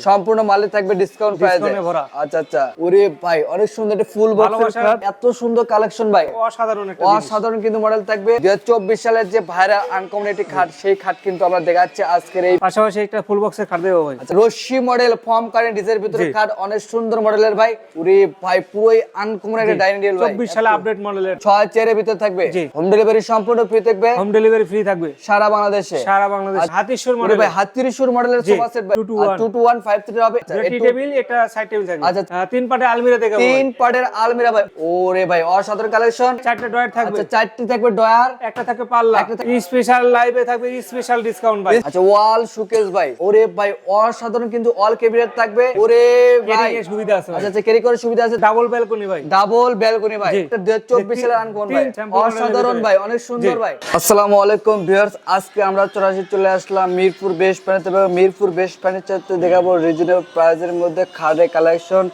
সম্পূর্ণ মালে থাকবে ডিসকাউন্ট প্রাইসে। আচ্ছা আচ্ছা। ওরে ভাই অনেক সুন্দর একটা ফুল ভালোবাসার- এত সুন্দর কালেকশন ভাই। অসাধারণ একটা। অসাধারণ কিন্তু মডেল থাকবে। দুই হাজার চব্বিশ সালের যে ভাইরা আনকমন একটি খাট সেই খাট কিন্তু আমরা দেখাচ্ছি আজকের এই পাশাপাশি একটা ফুল বক্সের খাট দেবো ভাই। আচ্ছা, রশ্মি মডেল ফর্ম কারেন্ট ডিজাইনের ভিতরে খাট অনেক সুন্দর মডেলের ভাই। ওরে ভাই পুরোই আনকমন একটা ডাইনিং টেবিল ভাই। চব্বিশ সালে আপডেট মডেলের ছয় চেয়ারের ভিতরে থাকবে। হোম ডেলিভারি সম্পূর্ণ ফ্রি থাকবে। হোম ডেলিভারি ফ্রি থাকবে। সারা বাংলাদেশে। সারা বাংলাদেশ। হাতিশ্বর ওরে মডেল ভাই। হাতির সুর মডেলের সোফা সেট ভাই 221 two two one five three হবে আচ্ছা, টি টেবিল একটা সাইড টেবিল থাকবে। আচ্ছা। তিন পাটে আলমিরা দেখাবো তিন পার্টের আলমিরা ভাই। ওরে ভাই অসাধারণ কালেকশন চারটা ড্রয়ার থাকবে। আচ্ছা চারটি থাকবে ডয়ার একটা থাকবে পাল্লা। একটা স্পেশাল লাইভে থাকবে স্পেশাল ডিসকাউন্ট ভাই। আচ্ছা ওয়াল শোকেস ভাই। ওরে ভাই অসাধারণ কিন্তু অল ক্যাবিনেট থাকবে। ওরে ভাই। এর সুবিধা আছে আচ্ছা আচ্ছা ক্যারি করার সুবিধা আছে। ডাবল ব্যালকনি ভাই। ডাবল ব্যালকনি ভাই। এটা 2024 সালের ভাই। অসাধারণ ভাই অনেক সুন্দর ভাই। আসসালামু আলাইকুম ভিউয়ার্স আজকে আমরা চরাশি চলে আসলাম মিরপুর বেশ ফার্নিচার মিরপুর বেশ ফার্নিচারতে দেখাবো রিজনেবল প্রাইজের মধ্যে খাদে কালেকশন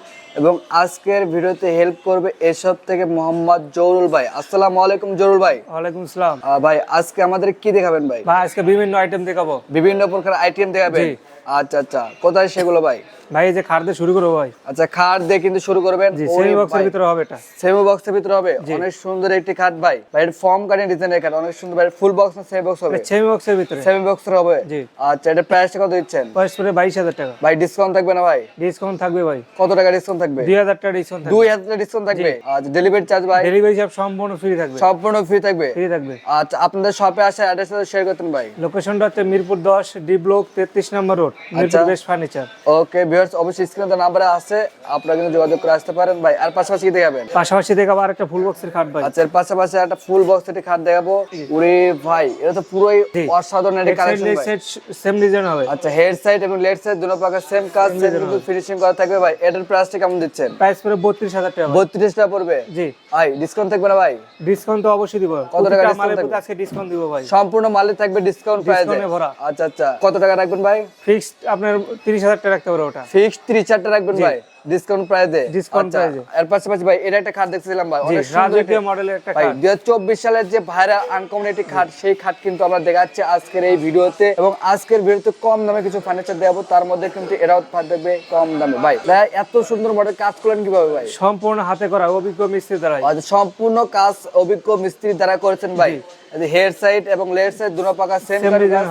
এবং আজকের ভিডিওতে হেল্প করবে এসব থেকে মোহাম্মদ জৌরুল ভাই। আসসালামু আলাইকুম জৌরুল ভাই। ওয়ালাইকুম আসসালাম। ভাই আজকে আমাদের কি দেখাবেন ভাই? ভাই আজকে বিভিন্ন আইটেম দেখাবো। বিভিন্ন প্রকার আইটেম দেখাবেন। জি। আচ্ছা আচ্ছা। কোথায় সেগুলো ভাই? ভাই এই যে খাট দিয়ে শুরু করব ভাই। আচ্ছা খাট দিয়ে কিন্তু শুরু করবেন। সেমি বক্সের ভিতরে হবে এটা। সেমি বক্সের ভিতরে হবে। অনেক সুন্দর একটি খাট ভাই। ভাই এটা ফর্ম কাটিং ডিজাইনের খাট। অনেক সুন্দর ভাই ফুল বক্স না সেমি বক্স হবে? সেমি বক্সের ভিতরে। সেমি বক্সের হবে? জি। আচ্ছা এটা প্রাইসটা কত দিচ্ছেন? পয়সা পড়ে বাইশ হাজার টাকা। ভাই ডিসকাউন্ট থাকবে না ভাই? ডিসকাউন্ট থাকবে ভাই। কত টাকা ডিসকাউন্ট থাকবে? দুই হাজার টাকা ডিসকাউন্ট থাকবে। দুই হাজার ডিসকাউন্ট থাকবে? আচ্ছা ডেলিভারি চার্জ ভাই? ডেলিভারি সব সম্পূর্ণ ফ্রি থাকবে। সম্পূর্ণ ফ্রি থাকবে? ফ্রি থাকবে। আচ্ছা আপনাদের শপে আসে অ্যাড্রেস শেয়ার করতেন ভাই। লোকেশনটা হচ্ছে মিরপুর দশ ডি ব্লক তেত্রিশ নম্বর road Mirpur best furniture okay viewers অবশ্যই স্ক্রিনে নাম্বার আছে। আপনারা কিন্তু যোগাযোগ করে আসতে পারেন। ভাই আর পাশাপাশি কি দেখাবেন? পাশাপাশি দেখাবো আর একটা ফুল বক্সের খাট ভাই। আচ্ছা এর পাশাপাশি একটা ফুল বক্স এটি খাট দেখাবো। উরে ভাই এটা তো পুরোই অসাধারণ একটি কালেকশন ভাই। সেম ডিজাইন হবে। আচ্ছা হেড সাইড এবং লেফট সাইড দুটো পাকা সেম কাজ সেম কিন্তু ফিনিশিং করা থাকবে ভাই। এটার প্রাইসটা কেমন দিচ্ছেন? প্রাইস পড়ে বত্রিশ হাজার টাকা ভাই। বত্রিশ টাকা পড়বে? জি। ভাই ডিসকাউন্ট থাকবে না ভাই? ডিসকাউন্ট তো অবশ্যই দিব। কত টাকা প্রতিটা থাকবে? আজকে ডিসকাউন্ট দিব ভাই। সম্পূর্ণ মালে থাকবে ডিসকাউন্ট প্রাইসে। আচ্ছা আচ্ছা। কত টাকা রাখবেন ভাই? ফিক্সড আপনার তিরিশ হাজার টাকা রাখতে পারো ওটা। ফিক্সড 30000 টাকা রাখবেন ভাই। ডিসকাউন্ট প্রাইসে Discount price এর পাশাপাশি ভাই এটা একটা খাট দেখছিলাম ভাই অনেক রাজকীয় মডেলের একটা খাট। দুই হাজার চব্বিশ সালের যে ভাইরা আনকমন একটি খাট সেই খাট কিন্তু আমরা দেখাচ্ছি আজকের এই ভিডিওতে। এবং আজকের ভিডিওতে কম দামে কিছু ফার্নিচার তার মধ্যে কিন্তু এরাও থাকবে কম দামে। ভাই ভাই এত সুন্দর মডেল কাজ করলেন কীভাবে ভাই? সম্পূর্ণ হাতে করা অভিজ্ঞ মিস্ত্রি দ্বারা সম্পূর্ণ কাজ অভিজ্ঞ মিস্ত্রি দ্বারা করেছেন ভাই। হেয়ার সাইড এবং লেফট সাইড দুটো পাকা সেম।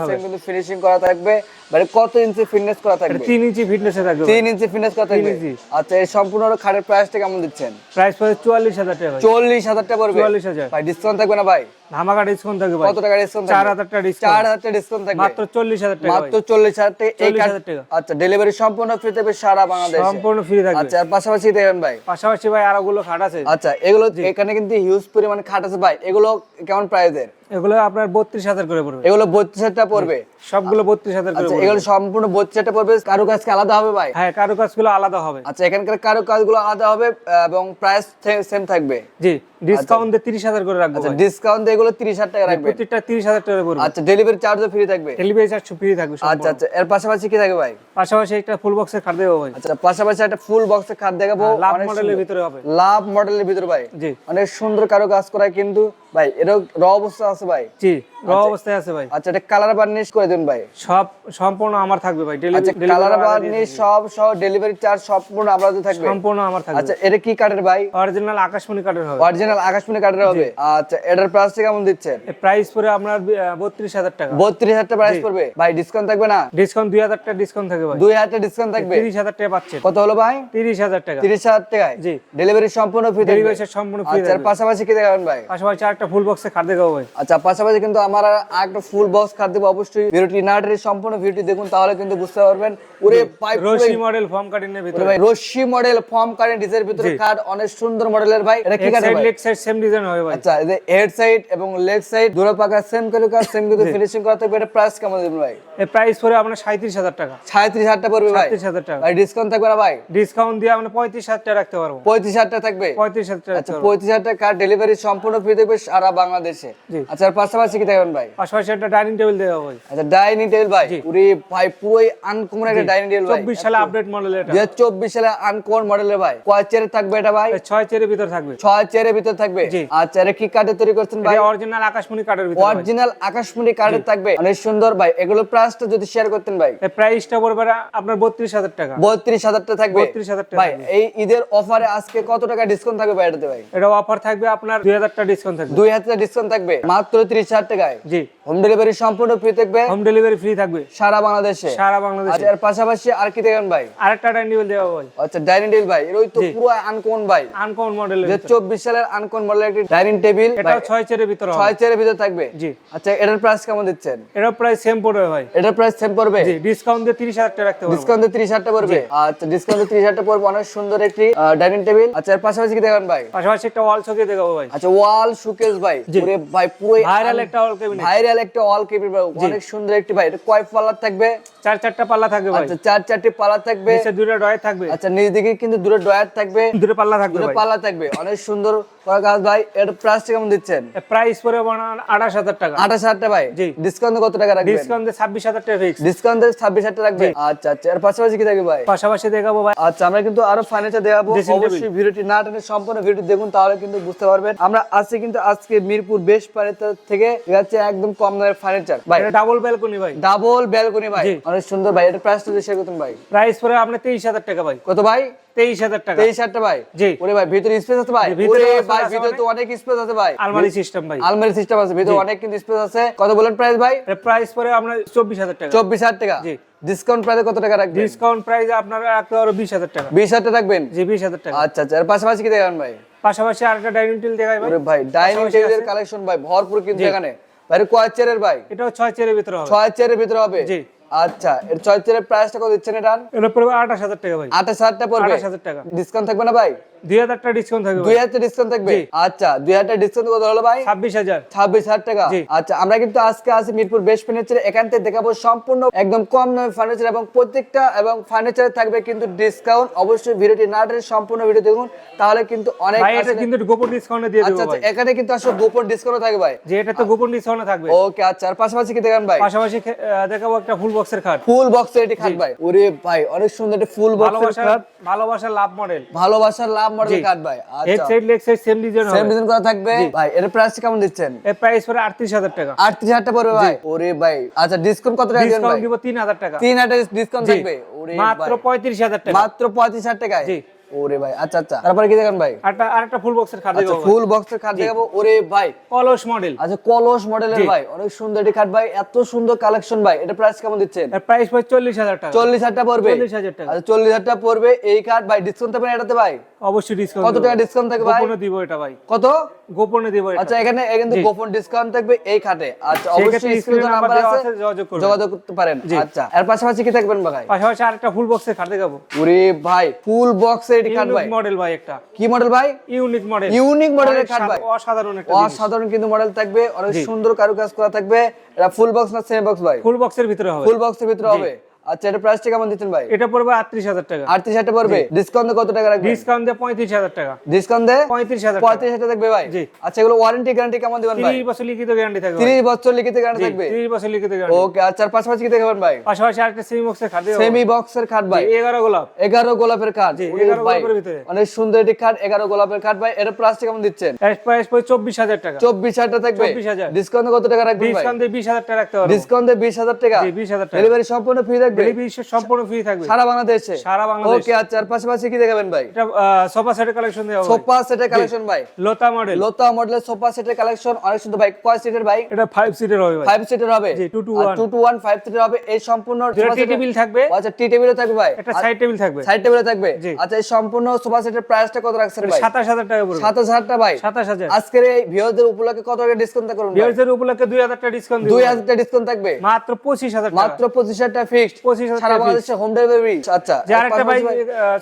সেম কিন্তু ফিনিশিং করা থাকবে। মানে কত ইঞ্চি ফিটনেস করা থাকবে? তিন ইঞ্চি ফিটনেসে থাকবে তিন ইঞ্চি ফিটনেস করা থাকবে। আচ্ছা এই সম্পূর্ণ খাটের প্রাইসটা কেমন দিচ্ছেন? প্রাইস পড়ে চুয়াল্লিশ হাজার টাকা চল্লিশ হাজার টাকা পড়বে? চুয়াল্লিশ হাজার। ভাই ডিসকাউন্ট থাকবে না ভাই? ধামাকা ডিসকাউন্ট থাকবে কত টাকা ডিসকাউন্ট চার হাজার টাকা চার হাজার টাকা ডিসকাউন্ট থাকবে। মাত্র চল্লিশ হাজার টাকা মাত্র চল্লিশ হাজার টাকা। এই 40,000 কার্ড টাকা। আচ্ছা ডেলিভারি সম্পূর্ণ ফ্রি থাকবে সারা বাংলাদেশ? সম্পূর্ণ ফ্রি থাকবে। আচ্ছা আর পাশাপাশি দেখবেন ভাই। পাশাপাশি ভাই আরও গুলো খাট আছে। আচ্ছা এগুলো এখানে কিন্তু হিউজ পরিমাণে খাট আছে ভাই। এগুলো কেমন প্রাইস প্রাইসের এগুলো আপনার বত্রিশ হাজার করে পড়বে। এগুলো বত্রিশ হাজার পড়বে। সবগুলো বত্রিশ হাজার করে আচ্ছা এগুলো সম্পূর্ণ বত্রিশ হাজার পড়বে। কারও কাজ আলাদা হবে ভাই? হ্যাঁ কারও কাজগুলো আলাদা হবে। আচ্ছা এখানকার কারও কাজগুলো আলাদা হবে এবং প্রাইস সেম থাকবে? জি ডিসকাউন্ট দিয়ে তিরিশ হাজার করে রাখব আচ্ছা এগুলো তিরিশ হাজার টাকা রাখবে? প্রত্যেকটা তিরিশ হাজার টাকা পড়বে। আচ্ছা ডেলিভারি চার্জও ফ্রি থাকবে? ডেলিভারি চার্জ ফ্রি থাকবে আচ্ছা আচ্ছা এর পাশাপাশি কি থাকবে ভাই? পাশাপাশি একটা ফুল বক্সের খাট দেবো ভাই। আচ্ছা পাশাপাশি একটা ফুল বক্সের খাট দেখাবো। লাভ মডেলের ভিতরে হবে। লাভ মডেলের ভিতরে ভাই। জি। অনেক সুন্দর কারও কাজ করা কিন্তু ভাই এর র অবস্থা আছে ভাই। জি। র অবস্থায় আছে ভাই। আচ্ছা এটা কালার বার্নিশ করে দিন ভাই। সব সম্পূর্ণ আমার থাকবে ভাই। আচ্ছা ডেলিভারি কালার বার্নিশ সব সহ ডেলিভারি চার্জ সম্পূর্ণ আপনাদের থাকবে। সম্পূর্ণ আমার থাকবে। আচ্ছা এটা কি কাঠের ভাই? অরিজিনাল আকাশমণি কাঠের হবে। অরিজিনাল আকাশমণি কাঠের হবে। আচ্ছা এটার প্রাইস কেমন দিচ্ছেন? প্রাইস পরে আপনার বত্রিশ হাজার টাকা। বত্রিশ হাজার টাকা প্রাইস পড়বে। ভাই ডিসকাউন্ট থাকবে না? ডিসকাউন্ট দুই হাজার টাকা ডিসকাউন্ট থাকবে ভাই। দুই হাজার টাকা ডিসকাউন্ট থাকবে? তিরিশ হাজার টাকা পাচ্ছেন। কত হলো ভাই? তিরিশ হাজার টাকা। তিরিশ হাজার টাকায়? জি। ডেলিভারি সম্পূর্ণ ফ্রি ডেলিভারি সম্পূর্ণ ফ্রি আচ্ছা পাশাপাশি কি দেখাবেন ভাই? পাশাপাশি একটা ফুল বক্সে খাট দেখাবো ভাই। আচ্ছা পাশাপাশি কিন্তু আমার একটা ফুল বক্স খাট দেবো। অবশ্যই ভিডিওটি না সম্পূর্ণ ভিডিওটি দেখুন তাহলে কিন্তু বুঝতে পারবেন। ওরে ভাই রশি মডেল ফর্ম কাটিনের ওরে ভিতরে। ভাই রশ্মি মডেল ফর্ম কারেন্ট ডিজাইনের ভিতরে। খাট অনেক সুন্দর মডেলের ভাই। এটা কি কাটে সাইড ভাই? লেগ সাইড সেম ডিজাইন হবে ভাই। আচ্ছা এই যে হেড সাইড এবং লেগ সাইড দুটো পাকা সেম করে কাজ সেম কিন্তু ফিনিশিং করা থাকবে। এটা প্রাইস কেমন দেবেন ভাই? এর প্রাইস পরে আপনার সাঁত্রিশ হাজার টাকা। সাঁত্রিশ হাজার টাকা পড়বে ভাই? সাঁত্রিশ হাজার টাকা। ভাই ডিসকাউন্ট থাকবে না ভাই? ডিসকাউন্ট দিয়ে আমরা পঁয়ত্রিশ হাজার টাকা রাখতে পারব। পঁয়ত্রিশ হাজার টাকা থাকবে? পঁয়ত্রিশ হাজার টাকা আচ্ছা পঁয়ত্রিশ হাজার টাকা ডেলিভারি সম্পূর্ণ ফ্রি থাকবে সারা বাংলাদেশে। আচ্ছা আর পাশাপাশি কি থাকবে দেখাবেন ভাই পাশাপাশি একটা ডাইনিং টেবিল দেওয়া ভাই। আচ্ছা ডাইনিং টেবিল ভাই পুরি ভাই পুরোই আনকমন একটা ডাইনিং টেবিল ভাই। চব্বিশ সালে আপডেট মডেল এটা। দুই হাজার চব্বিশ সালে আনকমন মডেলের ভাই। কয় চেয়ারে থাকবে এটা ভাই? এই ছয় চেয়ারের ভিতর থাকবে। ছয় চেয়ারের ভিতর থাকবে। আচ্ছা এটা কি কাঠে তৈরি করছেন ভাই? এটা অরিজিনাল আকাশমণি কাঠের ভিতর অরিজিনাল আকাশমণি কাঠের থাকবে। অনেক সুন্দর ভাই। এগুলো প্রাইসটা যদি শেয়ার করতেন ভাই। প্রাইসটা পড়বে আপনার বত্রিশ হাজার টাকা। বত্রিশ হাজারটা থাকবে। 32,000 টাকা ভাই। এই ঈদের অফারে আজকে কত টাকা ডিসকাউন্ট থাকবে ভাই এটাতে ভাই? এটা অফার থাকবে আপনার দুই হাজার টাকা ডিসকাউন্ট থাকবে। দুই হাজার ডিসকাউন্ট থাকবে। মাত্র ত্রিশ হাজার টাকায় জি। হোম ডেলিভারি সম্পূর্ণ ফ্রি থাকবে? হোম ডেলিভারি ফ্রি থাকবে। সারা বাংলাদেশে? সারা বাংলাদেশে। আচ্ছা এর পাশাপাশি আর কি দেখেন ভাই? আরেকটা ডাইনিং টেবিল দেওয়া ভাই। আচ্ছা ডাইনিং টেবিল ভাই এর ওই তো পুরো আনকমন ভাই। আনকমন মডেলের যে চব্বিশ সালের আনকমন মডেলের একটি ডাইনিং টেবিল এটা ছয় চেয়ারের ভিতর হবে। ছয় চেয়ারের ভিতর থাকবে? জি। আচ্ছা এটার প্রাইস কেমন দিচ্ছেন? এটা প্রাইস সেম পড়বে ভাই। এটার প্রাইস সেম পড়বে? জি ডিসকাউন্ট দিয়ে তিরিশ হাজার টাকা রাখতে পারব। ডিসকাউন্টে ত্রিশ হাজারটা পড়বে? আচ্ছা ডিসকাউন্টে ত্রিশ হাজারটা পড়বে। অনেক সুন্দর একটি ডাইনিং টেবিল আচ্ছা এর পাশাপাশি কি দেখেন ভাই? পাশাপাশি একটা ওয়াল ছকে দেখাবো ভাই। আচ্ছা ওয়াল সুকেস ভাই। পুরো ভাই পুরো ভাইরাল একটা ওয়াল ভাইরাল একটা অল কেপি অনেক সুন্দর একটি ভাই। এটা কয় পাল্লার থাকবে। চার চারটা পাল্লা থাকবে ভাই। আচ্ছা চার চারটি পাল্লা থাকবে। নিচে দুটো ডয় থাকবে। আচ্ছা নিচ দিকে কিন্তু দূরে ডয়ার থাকবে। দুটো পাল্লা থাকবে ভাই। পাল্লা থাকবে। অনেক সুন্দর করা কাজ ভাই। এর প্রাইস কেমন দিচ্ছেন? প্রাইস হাজার টাকা। আঠাশ হাজার টাকা ভাই? জি। ডিসকাউন্ট কত টাকা রাখবেন? ডিসকাউন্ট দিয়ে ছাব্বিশ হাজার টাকা ফিক্স ডিসকাউন্ট ছাব্বিশ হাজার টাকা রাখবে আচ্ছা আচ্ছা। এর পাশাপাশি কি থাকবে ভাই? পাশাপাশি দেখাবো ভাই। আচ্ছা আমরা কিন্তু আরও ফার্নিচার দেখাবো। অবশ্যই ভিডিওটি না টেনে সম্পূর্ণ ভিডিও দেখুন তাহলে কিন্তু বুঝতে পারবেন। আমরা আজকে কিন্তু আজকে মিরপুর ফার্নিচার থেকে যাচ্ছে একদম কম দামের ফার্নিচার ভাই। এটা ডাবল ব্যালকনি ভাই। ডাবল ব্যালকনি ভাই। অনেক সুন্দর ভাই এটা শেয়ার করতেন ভাই। প্রাইস আপনার তেইশ হাজার টাকা ভাই। কত ভাই? তেইশ হাজার টাকা। তেইশ হাজারটা ভাই? জি। ওরে ভাই ভিতরে স্পেস আছে ভাই? ভিতরে ভাই ভিতরে তো অনেক। স্পেস আছে ভাই। আলমারি সিস্টেম ভাই। আলমারি সিস্টেম আছে ভিতরে অনেক কিন্তু স্পেস আছে। কত বলেন প্রাইস ভাই? প্রাইস পড়বে আপনার চব্বিশ হাজার টাকা। চব্বিশ হাজার টাকা। জি। ডিসকাউন্ট প্রাইসে কত টাকা রাখবেন? ডিসকাউন্ট প্রাইস আপনার রাখতে পারো বিশ হাজার টাকা। রাখবেন? জি বিশ হাজার টাকা। আচ্ছা আচ্ছা। এর পাশাপাশি কি দেখান ভাই? পাশাপাশি আরেকটা ডাইনিং টেবিল দেখাই ভাই ভাই। ডাইনিং টেবিলের কালেকশন ভাই ভরপুর কিন্তু এখানে। ভাই এটা কয় চেয়ারের ভাই? এটাও ছয় চেয়ারের ভিতরে হবে। ছয় চেয়ারের ভিতরে হবে? জি। আচ্ছা এর চয়েস চেয়ারের প্রাইসটা কত দিচ্ছেন এটা? এটা পড়বে আঠাশ হাজার টাকা ভাই। আঠাশ টাকা পড়বে? আঠাশ হাজার টাকা। ডিসকাউন্ট থাকবে না ভাই? দুই হাজার টাকা ডিসকাউন্ট থাকবে দুই হাজার ডিসকাউন্ট থাকবে? আচ্ছা দুই হাজার ডিসকাউন্ট কত হলো ভাই? ছাব্বিশ হাজার। ছাব্বিশ হাজার টাকা। আচ্ছা আমরা কিন্তু আজকে আছি মিরপুর বেস্ট ফার্নিচার এখান থেকে দেখাবো সম্পূর্ণ একদম কম দামে ফার্নিচার এবং প্রত্যেকটা এবং ফার্নিচারে থাকবে কিন্তু ডিসকাউন্ট অবশ্যই ভিডিওটি না টেনে সম্পূর্ণ ভিডিও দেখুন তাহলে কিন্তু অনেক এটা কিন্তু গোপন ডিসকাউন্টে দিয়ে আচ্ছা দেবো আচ্ছা এখানে কিন্তু আসলে গোপন ডিসকাউন্ট থাকবে ভাই। যে এটা তো গোপন ডিসকাউন্টে থাকবে। ওকে আচ্ছা আর পাশাপাশি কি দেখান ভাই? পাশাপাশি দেখাবো একটা ফুল বক্সের খাট। ফুল বক্সের এটি খাট ভাই। ওরে ভাই অনেক সুন্দর একটা ফুল বক্সের খাট। ভালোবাসার লাভ মডেল ভালোবাসার লাভ মডেল কাট ভাই। হেড আচ্ছা। Side leg side same design same design করা থাকবে। ভাই এর প্রাইস কেমন দিচ্ছেন? এর প্রাইস পড়ে আটত্রিশ হাজার টাকা। আটত্রিশ হাজার পড়বে ভাই? ওরে ভাই। আচ্ছা ডিসকাউন্ট কত টাকা দিবেন ডিসকাউন্ট দিব তিন হাজার টাকা। তিন হাজার ডিসকাউন্ট থাকবে? ওরে মাত্র ভাই। পঁয়ত্রিশ হাজার টাকা। মাত্র পঁয়ত্রিশ হাজার টাকায়? জি। ওরে ভাই আচ্ছা আচ্ছা। তারপরে কি দেখেন ভাই? আরেকটা আরেকটা ফুল বক্সের খাট আচ্ছা দেখাবো ফুল বক্সের খাট দেখাবো। ওরে ভাই। কলস মডেল আচ্ছা কলস মডেলের ভাই অনেক সুন্দর একটি খাট ভাই। এত সুন্দর কালেকশন ভাই। এটা প্রাইস কেমন দিচ্ছেন? এর প্রাইস চল্লিশ হাজার টাকা। চল্লিশ হাজার টাকা পড়বে। চল্লিশ হাজার টাকা। আচ্ছা চল্লিশ হাজার টাকা পড়বে। এই কার্ড ভাই ডিসকাউন্ট থাকবে এটাতে ভাই? অবশ্যই ডিসকাউন্ট কত টাকা ডিসকাউন্ট থাকবে ভাই? গোপনে দিব এটা ভাই। কত? গোপনে দিব এটা। আচ্ছা এখানে এখানে গোপন ডিসকাউন্ট থাকবে এই খাটে আচ্ছা অবশ্যই স্ক্রিনে নাম্বার আছে। আছে, যোগাযোগ করবেন। যোগাযোগ করতে পারেন। আচ্ছা এর পাশাপাশি কি থাকবেন ভাই? পাশাপাশি আরেকটা ফুল বক্সের খাট দেখাবো। ওরে ভাই ফুল বক্সের ভাই ইউনিক মডেল ভাই? একটা। কি মডেল ভাই? ইউনিক মডেল ইউনিক মডেলের খাট ভাই? অসাধারণ একটা অসাধারণ কিন্তু মডেল থাকবে। অনেক সুন্দর কারুকাজ করা থাকবে। এটা ফুল বক্স না সেমি বক্স ভাই? ফুল বক্সের ভিতরে হবে। ফুল বক্সের ভিতরে হবে। আচ্ছা এটা প্রাইসটা কেমন দিচ্ছেন ভাই? এটা পড়বে আটত্রিশ হাজার টাকা। আটত্রিশ হাজার পড়বে? ডিসকাউন্ট কত টাকা রাখবেন? ডিসকাউন্ট দিয়ে পঁয়ত্রিশ হাজার টাকা। ডিসকাউন্ট দে পঁয়ত্রিশ হাজার টাকা। পঁয়ত্রিশ হাজার থাকবে ভাই? জি। আচ্ছা এগুলো ওয়ারেন্টি গ্যারান্টি কেমন দিবেন ভাই? তিরিশ বছর লিখিত গ্যারান্টি থাকবে তিরিশ বছর লিখিত গ্যারান্টি থাকবে? তিরিশ বছর লিখিত গ্যারান্টি ওকে আচ্ছা পাশাপাশি কি দেখাবেন ভাই? পাশাপাশি আরেকটা সেমি বক্সের খাট সেমি বক্সের খাট ভাই। এগারো গোলাপ। এগারো গোলাপের কাঠ জি, 11 ভাই, গোলাপের ভিতরে। অনেক সুন্দর একটি কাঠ এগারো গোলাপের কাঠ ভাই। প্রাইসটা কেমন দিচ্ছেন? এর প্রাইস পড়ে চব্বিশ হাজার টাকা। থাকবে? 24,000 ডিসকাউন্ট কত টাকা রাখবেন ভাই? ডিসকাউন্ট দিয়ে বিশ হাজার টাকা রাখতে পারব। ডিসকাউন্ট বিশ হাজার টাকা। জি, 20,000 টাকা। ডেলিভারি সম্পূর্ণ ফ্রি থাকবে। ডেলিভারি সম্পূর্ণ ফ্রি থাকবে। সারা বাংলাদেশে? সারা বাংলাদেশ। ওকে আচ্ছা আর পাশাপাশি কি দেখাবেন ভাই? এটা সোফা সেটের কালেকশন দেওয়া সোফা সেটের কালেকশন ভাই। লতা মডেল লতা মডেলের সোফা সেটের কালেকশন অনেক সুন্দর ভাই। কয় সিটের ভাই? এটা ফাইভ সিটের হবে ভাই। ফাইভ সিটের হবে। জি, two to one। Two two one five সিটের হবে। এই সম্পূর্ণ টি টেবিল থাকবে। আচ্ছা টি টেবিলও থাকবে ভাই। একটা সাইড টেবিল থাকবে। সাইড টেবিলে থাকবে। আচ্ছা এই সম্পূর্ণ সোফা সেটের প্রাইসটা কত রাখছেন ভাই? সাতাশ হাজার টাকা পড়বে। সাতাশ হাজারটা ভাই। সাতাশ হাজার। আজকের এই ভিউয়ারদের উপলক্ষে কত টাকা ডিসকাউন্ট করুন ভাই? বিয়ার্সের উপলক্ষে দুই হাজার টাকা ডিসকাউন্ট দুই হাজার টাকা ডিসকাউন্ট থাকবে। মাত্র পঁচিশ হাজার টাকা। মাত্র পঁচিশ হাজার টাকা ফিক্সড পঁচিশ সারা বাংলাদেশে হোম ডেলিভারি আচ্ছা যে আরেকটা ভাই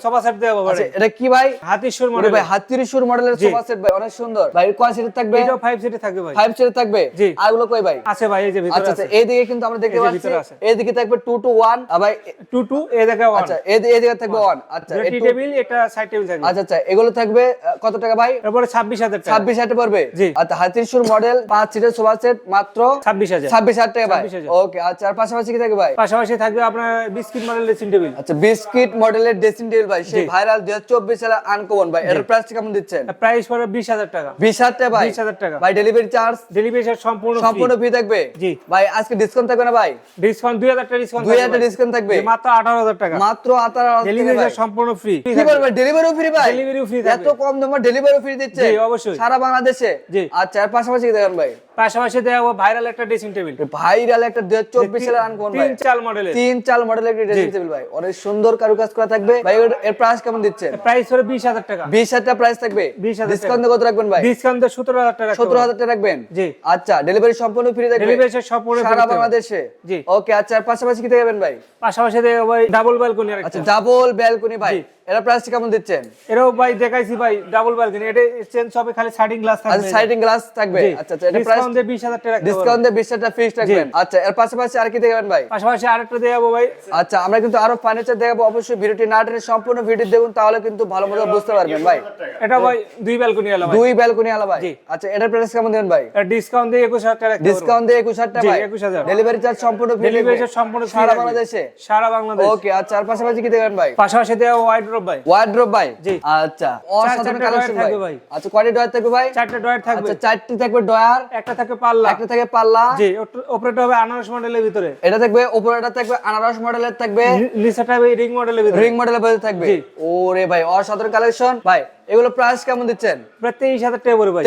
সোফা সেট দেওয়া আচ্ছা, পারে এটা কি ভাই? হাতির মডেল ভাই হাতির মডেলের সোফা সেট ভাই অনেক সুন্দর। ভাই কয় সিটের থাকবে? এটাও ফাইভ সিটে থাকবে ভাই। ফাইভ সিটের থাকবে? জি। আরগুলো কই ভাই? আছে ভাই এই যে ভিতরে আচ্ছা আচ্ছা এইদিকে কিন্তু আমরা দেখতে পাচ্ছি। এইদিকে থাকবে টু টু ওয়ান ভাই টু টু এ দেখা ওয়ান আচ্ছা এই- এইদিকে থাকবে ওয়ান আচ্ছা এই টেবিল এটা সাইড টেবিল থাকবে। আচ্ছা আচ্ছা এগুলো থাকবে কত টাকা ভাই? তারপরে ছাব্বিশ হাজার টাকা। ছাব্বিশ হাজার পড়বে? জি। আচ্ছা হাতির মডেল পাঁচ সিটের সোফা সেট মাত্র ছাব্বিশ হাজার। ছাব্বিশ হাজার টাকা ভাই। ওকে আচ্ছা আর পাশাপাশি কি থাকবে ভাই? পাশাপাশি থাকবে আপনার বিস্কিট মডেল ড্রেসিং টেবিল আচ্ছা বিস্কিট মডেলের ড্রেসিং টেবিল ভাই সেই ভাইরাল দুই হাজার চব্বিশ সালে আনকমন ভাই। এর প্রাইস কেমন দিচ্ছেন? প্রাইস পড়বে বিশ হাজার টাকা। বিশ হাজার টাকা ভাই? বিশ হাজার টাকা। ভাই ডেলিভারি চার্জ ডেলিভারি চার্জ সম্পূর্ণ সম্পূর্ণ ফ্রি থাকবে? জি। ভাই আজকে ডিসকাউন্ট থাকবে না ভাই? ডিসকাউন্ট দুই হাজার টাকা ডিসকাউন্ট দুই হাজার ডিসকাউন্ট থাকবে? মাত্র আঠারো হাজার টাকা। মাত্র আঠারো হাজার ডেলিভারি চার্জ সম্পূর্ণ ফ্রি কি বলবে ডেলিভারি ফ্রি ভাই? Delivery free এত কম দামে ডেলিভারি ফ্রি দিচ্ছে জি, অবশ্যই। সারা বাংলাদেশে? জি। আচ্ছা আর পাশাপাশি দেখেন ভাই? পাশাপাশি দেওয়া ভাইরাল একটা ড্রেসিং টেবিল ভাইরাল একটা দুই হাজার চব্বিশ সালে আনকমন তিন চাল মডেলের তিন চাল মডেলের একটা ড্রেসিং টেবিল ভাই। অনেক সুন্দর কারুকাজ করা থাকবে। ভাই এর- প্রাইস কেমন দিচ্ছেন প্রাইস বিশ হাজার টাকা। বিশ হাজার টাকা প্রাইস থাকবে 20,000 টাকা। ডিসকাউন্ট কত রাখবেন ভাই? ডিসকাউন্ট সতেরো হাজার টাকা সতেরো হাজার টাকা রাখবেন? জি। আচ্ছা ডেলিভারি সম্পূর্ণ ফ্রি থাকবে। ডেলিভারি সম্পূর্ণ সারা বাংলাদেশে? জি। ওকে আচ্ছা আর পাশাপাশি কি দেখাবেন ভাই? পাশাপাশি ভাই ডাবল ব্যালকনি আচ্ছা ডাবল ব্যালকনি ভাই। এরা প্রাইস কেমন দিচ্ছেন এটাও ভাই দেখাইছি ভাই ডাবল ব্যালকনি এটা চেঞ্জ হবে খালি সাইডিং গ্লাস থাকবে। আচ্ছা সাইডিং গ্লাস থাকবে। আচ্ছা আচ্ছা এটা প্রাইস ডিসকাউন্ট দিয়ে বিশ হাজার টাকা রাখতে পারব। ডিসকাউন্ট দিয়ে বিশ টাকা ফিক্স রাখবেন আচ্ছা এর পাশাপাশি আর কি দেখাবেন ভাই? পাশাপাশি আরেকটা দেওয়া ভাই। আচ্ছা আমরা কিন্তু আরও ফার্নিচার দেখাবো। অবশ্যই ভিডিওটি না টেনে সম্পূর্ণ ভিডিও দেখুন তাহলে কিন্তু ভালো মতো বুঝতে পারবেন ভাই। এটা ভাই দুই ব্যালকনি আলা ভাই। দুই ব্যালকনি আলা ভাই। আচ্ছা এটার প্রাইস কেমন দেবেন ভাই? ডিসকাউন্ট দিয়ে একুশ হাজার টাকা রাখতে পারব। ডিসকাউন্ট দিয়ে একুশ হাজার টাকা ভাই। 21,000 ডেলিভারি চার্জ সম্পূর্ণ ফ্রি ডেলিভারি চার্জ সম্পূর্ণ সারা বাংলাদেশে? সারা বাংলাদেশ। ওকে আচ্ছা আর পাশাপাশি কি দেখাবেন ভাই? পাশাপাশি দেওয়া ওয়াইড্রোপ ভাই। ওয়ার্ড্রপ ভাই? জি। আচ্ছা। অসাধারণ কালেকশন ভাই। আচ্ছা কয়টি ডয়ার থাকবে ভাই? চারটে ড্রয়ার থাকবে। আচ্ছা চারটি থাকবে ডয়ার একটা থাকে পাল্লা। একটা থাকে পাল্লা। জি অপারেটর হবে আনারস মডেলের ভিতরে। এটা থাকবে উপরেটা থাকবে আনারস মডেলের থাকবে। নিচেটা হবে রিং মডেলের ভিতরে। রিং মডেলের মধ্যে থাকবে। ওরে ভাই অসাধারণ কালেকশন ভাই এগুলো প্রাইস কেমন দিচ্ছেন? প্রায় তেইশ হাজার টাকা পড়বে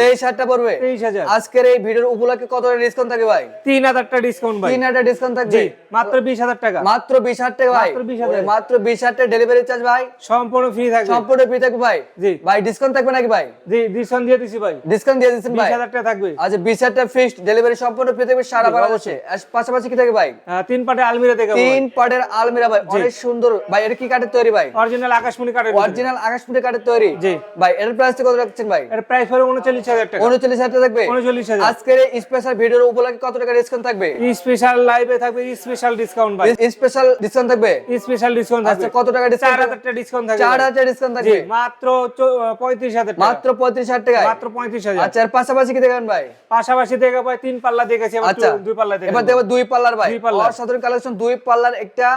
তেইশ হাজার আজকের এই ভিডিওর উপলক্ষে কত ডিসকাউন্ট থাকে ভাই? তিন হাজার টাকা ডিসকাউন্ট ভাই। তিন হাজার ডিসকাউন্ট থাকবে? মাত্র বিশ হাজার টাকা। মাত্র বিশ হাজার টাকা ভাই। মাত্র 20,000 ওরে, মাত্র বিশ হাজার টাকা ডেলিভারি চার্জ ভাই। সম্পূর্ণ ফ্রি থাকবে। সম্পূর্ণ ফ্রি থাকবে ভাই। জি। ভাই ডিসকাউন্ট থাকবে নাকি ভাই? জি ডিসকাউন্ট দিয়ে দিছি ভাই। ডিসকাউন্ট দিয়ে দিচ্ছেন বিশ ভাই হাজার টাকা থাকবে। আচ্ছা বিশ হাজার টাকা ফিক্সড ডেলিভারি সম্পূর্ণ ফ্রি থাকবে সারা বাংলাদেশে। পাশাপাশি কি থাকে ভাই? তিন পাটে আলমিরা দেখাবো তিন পার্টের আলমিরা ভাই অনেক সুন্দর। ভাই এটা কি কাঠের তৈরি ভাই? অরিজিনাল আকাশমণি কাঠের অরিজিনাল আকাশপুরি কাঠের তৈরি। জি। ভাই এর প্রাইস কত রাখছেন ভাই? এর প্রাইস উনচল্লিশ হাজার টাকা। উনচল্লিশ হাজার টাকা থাকবে? উনচল্লিশ হাজার। আজকের এই স্পেশাল ভিডিওর উপলক্ষে কত টাকা ডিসকাউন্ট থাকবে? স্পেশাল লাইভে থাকবে স্পেশাল ডিসকাউন্ট ভাই। স্পেশাল ডিসকাউন্ট থাকবে? স্পেশাল ডিসকাউন্ট আচ্ছা থাকবে। কত টাকা ডিসকাউন্ট হাজার টাকা ডিসকাউন্ট থাকবে ডিসকাউন্ট থাকবে। মাত্র টাকা। মাত্র আচ্ছা পাশাপাশি কি দেখেন ভাই? পাশাপাশি দেখে ভাই তিন পাল্লা দেখেছি আচ্ছা দুই পাল্লা দেখে এবার দেখো দুই পাল্লার ভাই। অসাধারণ কালেকশন দুই পাল্লার একটা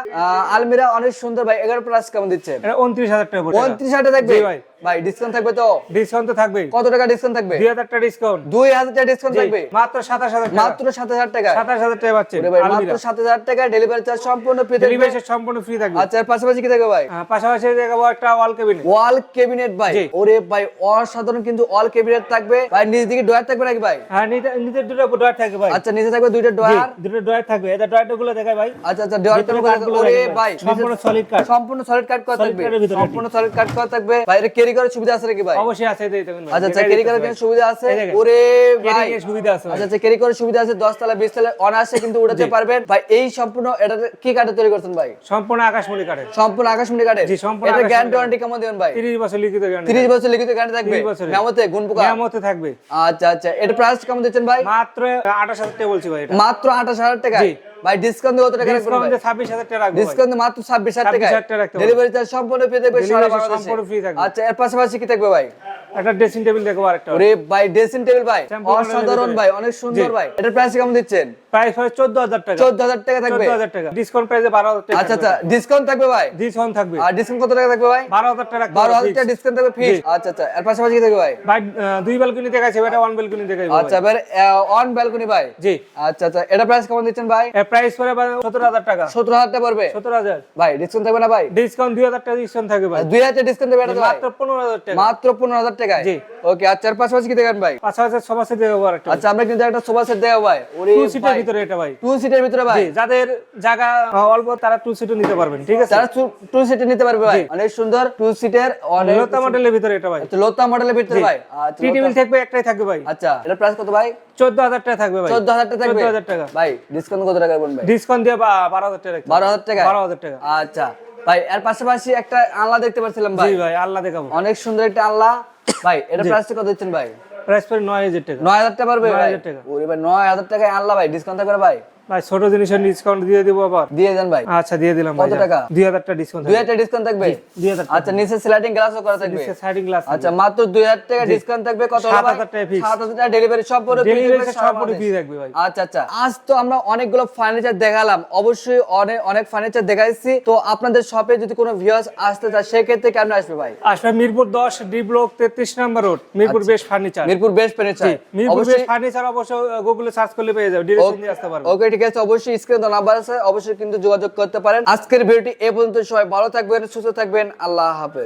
আলমিরা অনেক সুন্দর ভাই এগারো প্লাস কেমন দিচ্ছে? এটা উনত্রিশ হাজার টাকা পড়বে উনত্রিশ হাজার থাকবে? জি ভাই। ভাই ডিসকাউন্ট থাকবে তো? ডিসকাউন্ট তো থাকবে কত টাকা ডিসকাউন্ট থাকবে? দুই হাজার টাকা ডিসকাউন্ট দুই হাজার টাকা ডিসকাউন্ট থাকবে? মাত্র সাতাশ হাজার টাকা। মাত্র সাত হাজার টাকা? সাতাশ হাজার টাকা পাচ্ছেন। মাত্র সাত হাজার টাকা ডেলিভারি চার্জ সম্পূর্ণ ফ্রি থাকবে। ডেলিভারি সম্পূর্ণ ফ্রি থাকবে। আচ্ছা এর পাশাপাশি কি থাকবে ভাই? পাশাপাশি দেখাবো একটা ওয়াল কেবিনেট ওয়াল ক্যাবিনেট ভাই। ওরে ভাই অসাধারণ কিন্তু ওয়াল ক্যাবিনেট থাকবে। ভাই নিচ দিকে ডয়ার থাকবে নাকি ভাই? হ্যাঁ নিচে নিচে দুটো ডয়ার থাকবে ভাই। আচ্ছা নিচে থাকবে দুইটা জি, ডয়ার দুটো ডয়ার থাকবে। এটা ডয়ারটা গুলো দেখায় ভাই। আচ্ছা আচ্ছা ডয়ার কাঠগুলো ওরে ভাই। সম্পূর্ণ solid কাঠ। সম্পূর্ণ সলিড কাট করা থাকবে। সম্পূর্ণ সলিড কাট করা থাকবে। ভাই এটা ক্যারি করার সুবিধা আছে নাকি ভাই? অবশ্যই আছে এই দেখুন ভাই। আচ্ছা আচ্ছা ক্যারি করার সুবিধা আছে? ওরে ভাই। সুবিধা আছে আচ্ছা আচ্ছা ক্যারি করার সুবিধা আছে 10 তলা 20 তলা অনায়াসে কিন্তু উঠাতে পারবেন। ভাই এই সম্পূর্ণ এটা কি কাঠে তৈরি করছেন ভাই? সম্পূর্ণ আকাশমণি কাঠের। সম্পূর্ণ আকাশমণি কাঠের? জি, সম্পূর্ণ এটা গ্যারান্টি ওয়ারেন্টি কেমন দিবেন ভাই? তিরিশ বছর লিখিত গ্যারান্টি 30 বছর লিখিত গ্যারান্টি থাকবে? 30 বছরের। মেমোতে গুণ পোকা? থাকবে। আচ্ছা আচ্ছা এটা প্রাইস কেমন দিচ্ছেন ভাই? মাত্র আঠাশ হাজার টাকা বলছি ভাই এটা। মাত্র আঠাশ হাজার টাকা জি। ভাই ডিসকাউন্ট কত টাকা রাখবেন ডিসকাউন্ট ভাই? ছাব্বিশ হাজার টাকা রাখব ডিসকাউন্ট মাত্র ছাব্বিশ হাজার টাকা 26,000 টাকা ডেলিভারি চার্জ সম্পূর্ণ ফ্রি থাকবে। সারা বাংলাদেশে সম্পূর্ণ ফ্রি থাকবে। আচ্ছা এর পাশাপাশি কি থাকবে ভাই? একটা ড্রেসিং টেবিল দেখব আরেকটা। ওরে ভাই ড্রেসিং টেবিল ভাই। অসাধারণ ভাই অনেক সুন্দর ভাই। এটার প্রাইস কেমন দিচ্ছেন? প্রাইস হয় চোদ্দ হাজার টাকা। চোদ্দ হাজার টাকা থাকবে? চোদ্দ হাজার টাকা। ডিসকাউন্ট প্রাইসে বারো হাজার টাকা আচ্ছা আচ্ছা। ডিসকাউন্ট থাকবে ভাই? ডিসকাউন্ট থাকবে। আর ডিসকাউন্ট কত টাকা থাকবে ভাই? বারো হাজার টাকা রাখতে বারো হবে হাজার fix। টাকা ডিসকাউন্ট থাকবে ফিক্স আচ্ছা আচ্ছা। এর পাশাপাশি কি থাকবে ভাই? ভাই দুই ব্যালকনি দেখাচ্ছে এটা ওয়ান ব্যালকনি দেখাই আচ্ছা ব্যালকনি ভাই? জি। আচ্ছা আচ্ছা। এটা প্রাইস কেমন দিচ্ছেন ভাই? এর প্রাইস পড়ে সতেরো হাজার টাকা। সতেরো হাজার টাকা পড়বে? সতেরো হাজার। ভাই ডিসকাউন্ট থাকবে না ভাই? ডিসকাউন্ট দুই হাজার টাকা ডিসকাউন্ট থাকবে ভাই। দুই হাজার ডিসকাউন্ট দেবে এটা মাত্র পনেরো হাজার টাকা। মাত্র পনেরো হাজার টাকা টাকায় জি। ওকে আর চার পাশাপাশি কি দেখেন ভাই? পাঁচ হাজার সোফা সেট দেবো আরেকটা আচ্ছা আমরা কিন্তু একটা সোফা সেট দেওয়া ভাই। ওরে টু সিটের ভিতরে এটা ভাই। টু সিটের ভিতরে ভাই। যাদের জায়গা অল্প তারা টু সিটও নিতে পারবেন ঠিক আছে? যারা টু সিটে নিতে পারবে ভাই। অনেক সুন্দর টু সিটের অনেক লতা মডেলের ভিতরে এটা ভাই। আচ্ছা, লোতা মডেলের ভিতরে ভাই। আচ্ছা টি টেবিল থাকবে একটাই থাকবে ভাই। আচ্ছা এটা প্রাইস কত ভাই? চোদ্দ হাজার টাকা থাকবে ভাই। চোদ্দ হাজার টাকা থাকবে? ভাই ডিসকাউন্ট কত টাকা করবেন ভাই? ডিসকাউন্ট দিয়ে বা- বারো হাজার টাকা। রাখতে বারো হাজার টাকা? বারো হাজার টাকা। আচ্ছা ভাই এর পাশাপাশি একটা আল্লাহ দেখতে পাচ্ছিলাম ভাই। ভাই আল্লাহ দেখাবো। অনেক সুন্দর একটা আল্লাহ। ভাই এটা প্রাইস কত দিচ্ছেন ভাই? প্রাইস পড়ে নয় হাজার টাকা। নয় হাজার টাকা পারবে নয় ভাই? হাজার টাকা। ওরে ভাই নয় হাজার টাকায় আনলা ভাই ডিসকাউন্ট করে ভাই। ভাই ছোট জিনিসের ডিসকাউন্ট দিয়ে দিব আবার? দিয়ে দেন ভাই। আচ্ছা দিয়ে দিলাম কত টাকা? দুই হাজার টাকা ডিসকাউন্ট দুই হাজার ডিসকাউন্ট থাকবে? দুই হাজার আচ্ছা নিচে স্লাইডিং গ্লাসও করা থাকবে। সাইডিং গ্লাস আচ্ছা মাত্র দুই হাজার টাকা ডিসকাউন্ট থাকবে। কত ভাই? হাজার টাকা fix। সাত হাজার টাকা ডেলিভারি সব পরে ডেলিভারি সব পরে ফ্রি থাকবে ভাই। আচ্ছা আচ্ছা। আজ তো আমরা অনেকগুলো ফার্নিচার দেখালাম। অবশ্যই অনেক অনেক ফার্নিচার দেখাইছি। তো আপনাদের শপে যদি কোনো ভিউয়ার্স আসতে চায় সেক্ষেত্রে কেমন আসবে ভাই? আসবে মিরপুর দশ ডি ব্লক তেত্রিশ নম্বর রোড মিরপুর বেশ ফার্নিচার মিরপুর বেশ ফার্নিচার মিরপুর বেশ ফার্নিচার অবশ্যই গুগলে সার্চ করলে পেয়ে যাবে। ডিরেকশন দিয়ে আসতে পারবে ওকে ঠিক গেছে অবশ্যই স্ক্রিনে তো নাম্বার আছে, অবশ্যই কিন্তু যোগাযোগ করতে পারেন। আজকের ভিডিওটি এ পর্যন্ত, সবাই ভালো থাকবেন, সুস্থ থাকবেন, আল্লাহ হাফেজ।